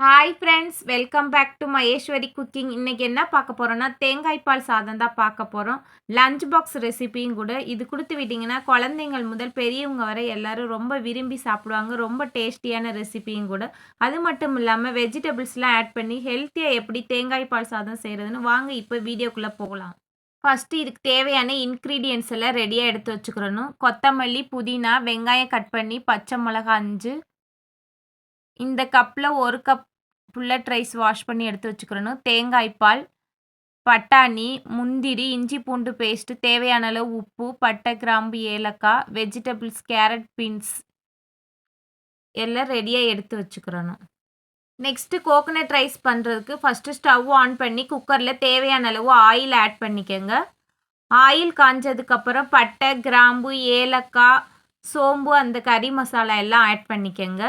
Hi friends welcome back to Maheswari cooking இன்றைக்கி என்ன பார்க்க போகிறோன்னா தேங்காய் பால் சாதம் தான் பார்க்க போகிறோம் லஞ்ச் பாக்ஸ் ரெசிபியும் கூட இது கொடுத்து விட்டிங்கன்னா குழந்தைங்கள் முதல் பெரியவங்க வரை எல்லோரும் ரொம்ப விரும்பி சாப்பிடுவாங்க. ரொம்ப டேஸ்டியான ரெசிபியும் கூட. அது மட்டும் இல்லாமல் வெஜிடபிள்ஸ்லாம் ஆட் பண்ணி ஹெல்த்தியாக எப்படி தேங்காய் பால் சாதம் செய்கிறதுன்னு வாங்க இப்போ வீடியோக்குள்ளே போகலாம். ஃபஸ்ட்டு இதுக்கு தேவையான இன்க்ரீடியன்ஸ் எல்லாம் ரெடியாக எடுத்து வச்சுக்கிறணும். கொத்தமல்லி புதினா வெங்காயம் கட் பண்ணி பச்சை மிளகா அஞ்சு. இந்த கப்பில் ஒரு கப் புல்லட் ரைஸ் வாஷ் பண்ணி எடுத்து வச்சுக்கிறணும். தேங்காய் பால் பட்டாணி முந்திரி இஞ்சி பூண்டு பேஸ்ட்டு தேவையான அளவு உப்பு பட்டை கிராம்பு ஏலக்காய் வெஜிடபிள்ஸ் கேரட் பீன்ஸ் எல்லாம் ரெடியாக எடுத்து வச்சுக்கிறணும். நெக்ஸ்ட்டு கோகனட் ரைஸ் பண்ணுறதுக்கு ஃபஸ்ட்டு ஸ்டவ் ஆன் பண்ணி குக்கரில் தேவையான அளவு ஆயில் ஆட் பண்ணிக்கோங்க. ஆயில் காஞ்சதுக்கப்புறம் பட்டை கிராம்பு ஏலக்காய் சோம்பு அந்த கறி மசாலா எல்லாம் ஆட் பண்ணிக்கோங்க.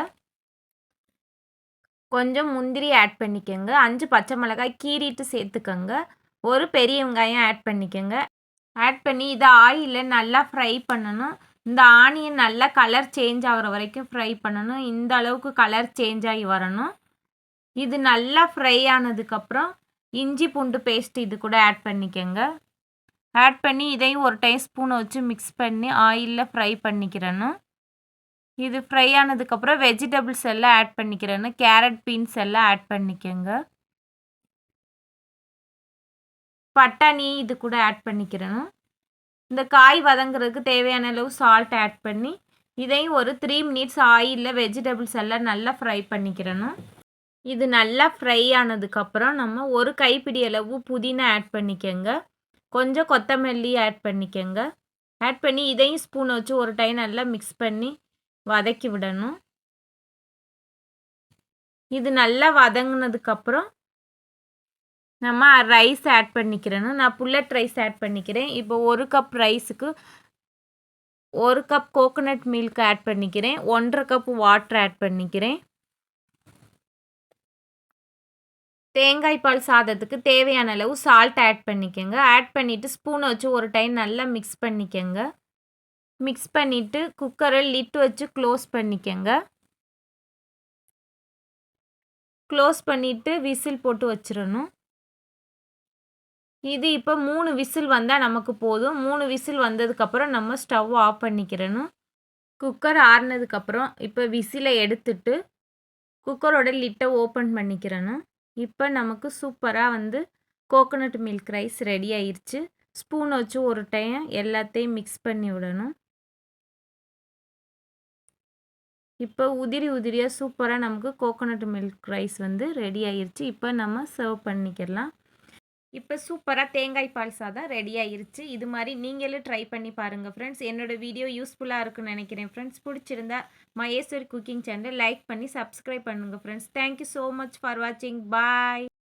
கொஞ்சம் முந்திரி ஆட் பண்ணிக்கோங்க. அஞ்சு பச்சை மிளகாய் கீறிட்டு சேர்த்துக்கோங்க. ஒரு பெரிய வெங்காயம் ஆட் பண்ணிக்கோங்க. ஆட் பண்ணி இதை ஆயிலில் நல்லா ஃப்ரை பண்ணணும். இந்த ஆனியன் நல்லா கலர் சேஞ்ச் ஆகிற வரைக்கும் ஃப்ரை பண்ணணும். இந்த அளவுக்கு கலர் சேஞ்ச் ஆகி வரணும். இது நல்லா ஃப்ரை ஆனதுக்கப்புறம் இஞ்சி பூண்டு பேஸ்ட் இது கூட ஆட் பண்ணிக்கோங்க. ஆட் பண்ணி இதையும் ஒரு டைம் ஸ்பூனை வச்சு மிக்ஸ் பண்ணி ஆயிலில் ஃப்ரை பண்ணிக்கிறணும். இது ஃப்ரை ஆனதுக்கப்புறம் வெஜிடபிள்ஸ் எல்லாம் ஆட் பண்ணிக்கிறேன்னு கேரட் பீன்ஸ் எல்லாம் ஆட் பண்ணிக்கோங்க. பட்டாணி இது கூட ஆட் பண்ணிக்கிறணும் இந்த காய் வதங்குறதுக்கு தேவையான அளவு சால்ட் ஆட் பண்ணி இதையும் ஒரு த்ரீ மினிட்ஸ் ஆயிலில் வெஜிடபிள்ஸ் எல்லாம் நல்லா ஃப்ரை பண்ணிக்கிறணும் இது நல்லா ஃப்ரை ஆனதுக்கப்புறம் நம்ம ஒரு கைப்பிடி அளவு புதினா ஆட் பண்ணிக்கோங்க. கொஞ்சம் கொத்தமல்லி ஆட் பண்ணிக்கோங்க. ஆட் பண்ணி இதையும் ஸ்பூன் வச்சு ஒரு டைம் நல்லா மிக்ஸ் பண்ணி வதக்கி விடணும். இது நல்லா வதங்கினதுக்கப்புறம் நம்ம ரைஸ் ஆட் பண்ணிக்கிறேன்னு நான் புல்லட் ரைஸ் ஆட் பண்ணிக்கிறேன். இப்போ ஒரு கப் ரைஸுக்கு ஒரு கப் கோகோனட் மில்க் ஆட் பண்ணிக்கிறேன். ஒன்றரை கப் வாட்டர் ஆட் பண்ணிக்கிறேன். தேங்காய் பால் சாதத்துக்கு தேவையான அளவு சால்ட் ஆட் பண்ணிக்கோங்க. ஆட் பண்ணிவிட்டு ஸ்பூனை வச்சு ஒரு டைம் நல்லா மிக்ஸ் பண்ணிக்கோங்க. மிக்ஸ் பண்ணிவிட்டு குக்கரை லிட் வச்சு க்ளோஸ் பண்ணிக்கோங்க. க்ளோஸ் பண்ணிவிட்டு விசில் போட்டு வச்சிடணும் இது இப்போ மூணு விசில் வந்தால் நமக்கு போதும். மூணு விசில் வந்ததுக்கப்புறம் நம்ம ஸ்டவ் ஆஃப் பண்ணிக்கிறணும். குக்கர் ஆறுனதுக்கப்புறம் இப்போ விசிலை எடுத்துட்டு குக்கரோட லிட்டை ஓப்பன் பண்ணிக்கிறணும். இப்போ நமக்கு சூப்பராக வந்து கோகோனட் மில்க் ரைஸ் ரெடி ஆயிடுச்சு ஸ்பூன் வச்சு ஒரு டைம் எல்லாத்தையும் மிக்ஸ் பண்ணி விடணும். இப்போ உதிரி உதிரியாக சூப்பராக நமக்கு கோகோனட் மில்க் ரைஸ் வந்து ரெடி ஆயிருச்சு. இப்போ நம்ம சர்வ் பண்ணிக்கலாம். இப்போ சூப்பராக தேங்காய் பால் சாதம் ரெடி ஆயிருச்சு. இது மாதிரி நீங்களும் ட்ரை பண்ணி பாருங்கள் ஃப்ரெண்ட்ஸ் என்னோடய வீடியோ யூஸ்ஃபுல்லாக இருக்குன்னு நினைக்கிறேன் ஃப்ரெண்ட்ஸ் பிடிச்சிருந்தா மகேஸ்வரி குக்கிங் சேனல் லைக் பண்ணி சப்ஸ்கிரைப் பண்ணுங்கள் friends thank you so much for வாட்சிங் பாய்